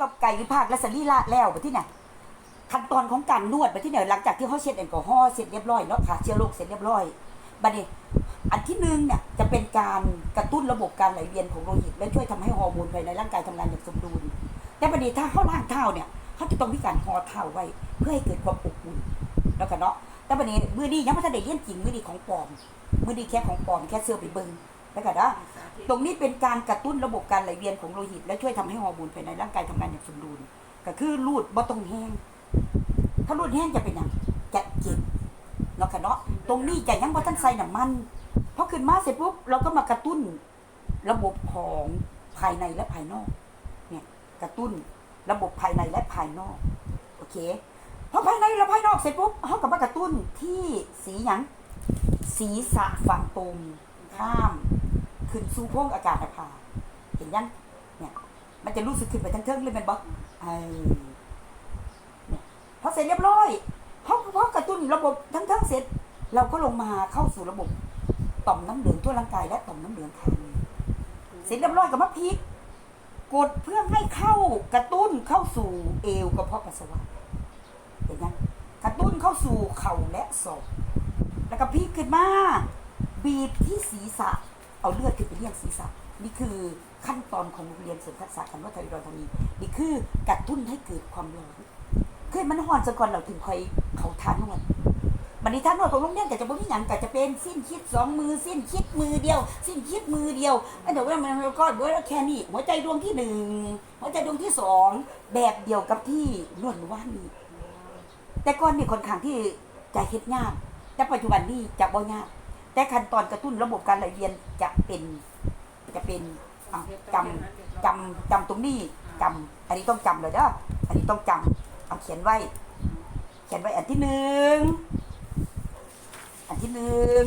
กับไก่วิภาคและสรีระแล้วไปที่ไหนขั้นตอนของการนวดไปที่ไหนหลังจากที่เขาเช็ดแอลกอฮอล์เสร็จเรียบร้อยเนาะค่ะเชื้อโรคเสร็จเรียบร้อยบัดนี้อันที่หนึ่งเนี่ยจะเป็นการกระตุ้นระบบการไหลเวียนของโลหิต และช่วยทำให้ฮอร์โมนภายในร่างกายทำงานอย่างสมดุลแต่บัดนี้ถ้าเขาล้างเท้าเนี่ยเขาจะต้องมีการห่อเท้าไว้ เพื่อให้เกิดความอบอุ่นแล้วกันเนาะแต่บัดนี้มือนี้ยังไม่ทันได้เลี้ยนจริงมือนี้ของปลอมมือนี้แค่ของปลอมแค่เสื้อไปเบิง แล้วกันะตรงนี้เป็นการกระตุ้นระบบการไหลเวียนของโลหิต และช่วยทำให้ฮอร์โมนภายในร่างกายทำงานอย่างสมดุลก็คือรูดบ่ต้องแห้ง ถ้ารูดแห้งจะเป็นอย่างจะเจ็บเนาะค่ะเนาะตรงนี้จะยังบ่ทันใส่น้ำมันพอขึ้นมาเสร็จปุ๊บเราก็มากระตุ้นระบบของภายในและภายนอกเนี่ยกระตุ้นระบบภายในและภายนอกโอเคพอภายในและภายนอกเสร็จปุ๊บเขาก็มากระตุ้นที่สีหยังศีรษะฝั่งตรงข้าม ขึ้นสู่พงอากาศอะค่ะเห็นยังเนี่ยมันจะรู้สึกขึ้นไปทั้งเทิงเลยมันบอกเออเนี่ยพอเสร็จเรียบร้อยพอพอกระตุ้นระบบทั้งเทิงเสร็จ เราก็ลงมาเข้าสู่ระบบต่อมน้ำเหลืองทั่วร่างกายและต่อมน้ำเหลืองภายในเสร็จเรียบร้อยกับมะพริกกดเพื่อให้เข้ากระตุ้นเข้าสู่เอวกระเพาะปัสสาวะเห็นยังกระตุ้นเข้าสู่เข่าและศอกแล้วก็พลิกขึ้นมาบีบที่ศีรษะ เอาเลือดขึ้นไปเลี้ยงศีรษะนี่คือขั้นตอนของโรงเรียนเสริมทักษะคำว่าไทรอยด์ทานีนี่คือกระตุ้นให้เกิดความร้อนเคยมันห่อนซะก่อนเราถึงคอยเขาทานนวดบันนี้ทานนวดของโรงเรียนก็จะบ่มีหยังก็จะเป็นสิ้นคิดสองมือสิ้นคิดมือเดียว สิ้นคิดมือเดียวอันเดี๋ยวว่ามันก็เบิดแค่นี้หัวใจดวงที่หนึ่งหัวใจดวงที่สองแบบเดียวกับที่นวดว่านี้แต่ก่อนนี่ค่อนข้างที่จะเฮ็ดยากแต่ปัจจุบันนี้จะบ่ยาก แต่ขั้นตอนกระตุ้นระบบการไหลเวียนจะเป็นจะเป็นอะจำจำจำตรงนี้จำอันนี้ต้องจำเลยเด้ออันนี้ต้องจำเอาเขียนไว้ เขียนไว้อันที่หนึ่งอันที่หนึ่ง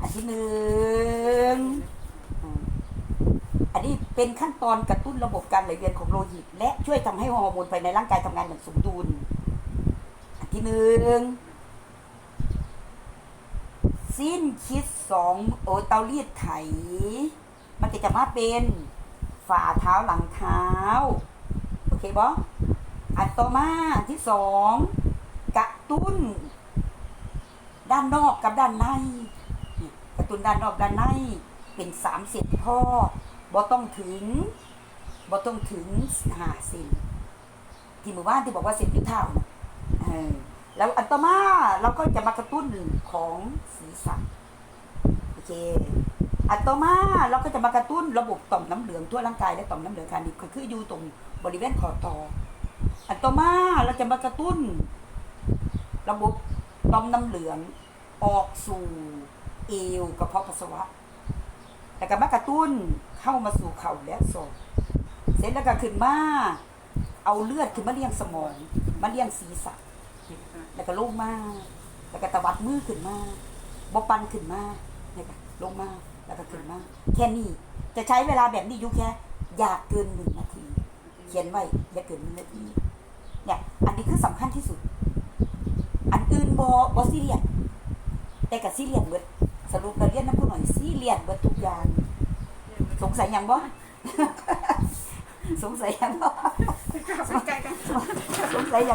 อันที่หนึ่งอันนี้เป็นขั้นตอนกระตุ้นระบบการไหลเวียนของโลหิต และช่วยทำให้ฮอร์โมนภายในร่างกายทำงานอย่างสมดุล อันที่หนึ่ง สิ้นคิดสองโอเตารีดไถ มันจะจะมาเป็นฝ่าเท้าหลังเท้า โอเคบออันต่อมาอันที่สองกระตุ้น ด้านนอกกับด้านในกระตุ้นด้านนอกด้านในเป็นสามเซนพ่อบอต้องถึงบอต้องถึงห้าเซนที่หมู่บ้านที่บอกว่าเซนยุทธเท่าเออ แล้วอันต่อมาเราก็จะมากระตุ้นของศีรษะโอเคอันต่อมาเราก็จะมากระตุ้นระบบต่อมน้ำเหลืองทั่วร่างกายและต่อมน้ำเหลืองคานิก็คืออยู่ตรงบริเวณคอต่ออันต่อมาเราจะมากระตุ้น ระบบต่อมน้ำเหลืองออกสู่เอวกระเพาะปัสสาวะแล้วก็มากระตุ้นเข้ามาสู่เข่าและศอกเสร็จแล้วก็ขึ้นมาเอาเลือดขึ้นมาเลี้ยงสมองมาเลี้ยงศีรษะ แล้วก็ลงมาแล้วก็ตวัดมือขึ้นมาบปันขึ้นมาเนี่ยค่ะลงมาแล้วก็ขึ้นมาแค่นี้จะใช้เวลาแบบนี้อยู่แค่อยากเกินหนึ่งนาที เขียนไว้อย่าเกินหนึ่งนาทีเนี่ยอันนี้คือสำคัญที่สุด อันอื่นบอบอซีเรียสแต่กับซีเรียสเบิดสรุปเราเรียนน้ำผู้หน่อยซีเรียสเบิดทุกอย่างสงสัยยังบ่สงสัยยังบ่ใกล้กันสงสัยยัง